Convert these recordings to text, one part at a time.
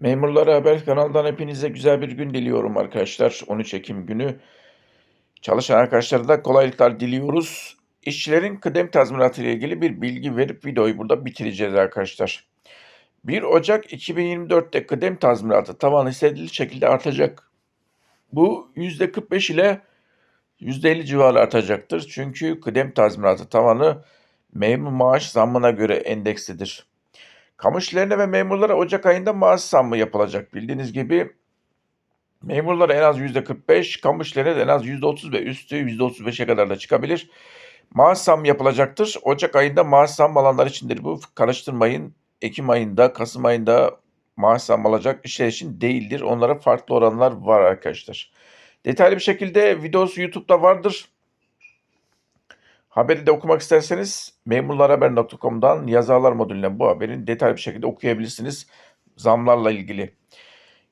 Memurlara Haber kanalından hepinize güzel bir gün diliyorum arkadaşlar. 13 Ekim günü çalışan arkadaşlara da kolaylıklar diliyoruz. İşçilerin kıdem tazminatı ile ilgili bir bilgi verip videoyu burada bitireceğiz arkadaşlar. 1 Ocak 2024'te kıdem tazminatı tavan istediği şekilde artacak. Bu %45 ile %50 civarı artacaktır. Çünkü kıdem tazminatı tavanı memur maaş zammına göre endekslidir. Kamu işlerine ve memurlara Ocak ayında maaş zammı yapılacak. Bildiğiniz gibi memurlara en az %45, kamu işlerine de en az %30 ve üstü %35'e kadar da çıkabilir. Maaş zammı yapılacaktır. Ocak ayında maaş zammı alanlar içindir bu. Karıştırmayın. Ekim ayında, Kasım ayında maaş zammı alacak işler için değildir. Onlara farklı oranlar var arkadaşlar. Detaylı bir şekilde videosu YouTube'da vardır. Haberi de okumak isterseniz memurlarhaber.com'dan yazarlar modülünden bu haberin detaylı bir şekilde okuyabilirsiniz zamlarla ilgili.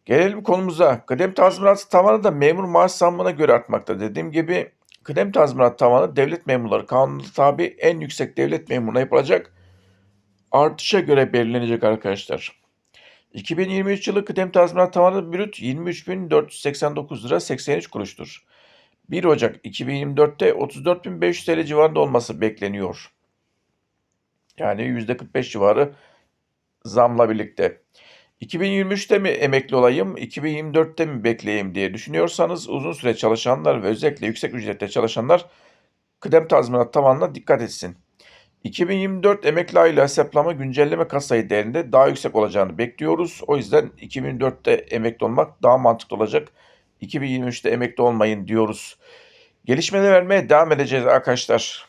Gelelim konumuza. Kıdem tazminatı tavanı da memur maaş zammına göre artmakta. Dediğim gibi kıdem tazminat tavanı devlet memurları kanununa tabi en yüksek devlet memuruna yapılacak artışa göre belirlenecek arkadaşlar. 2023 yılı kıdem tazminat tavanı brüt 23.489 lira 83 kuruştur. 1 Ocak 2024'te 34.500 TL civarında olması bekleniyor. Yani %45 civarı zamla birlikte. 2023'te mi emekli olayım, 2024'te mi bekleyeyim diye düşünüyorsanız uzun süre çalışanlar ve özellikle yüksek ücrette çalışanlar kıdem tazminat tavanına dikkat etsin. 2024 emekli aylığı hesaplama güncelleme kasayı değerinde daha yüksek olacağını bekliyoruz. O yüzden 2024'te emekli olmak daha mantıklı olacak. 2023'te emekli olmayın diyoruz. Gelişmeler vermeye devam edeceğiz arkadaşlar.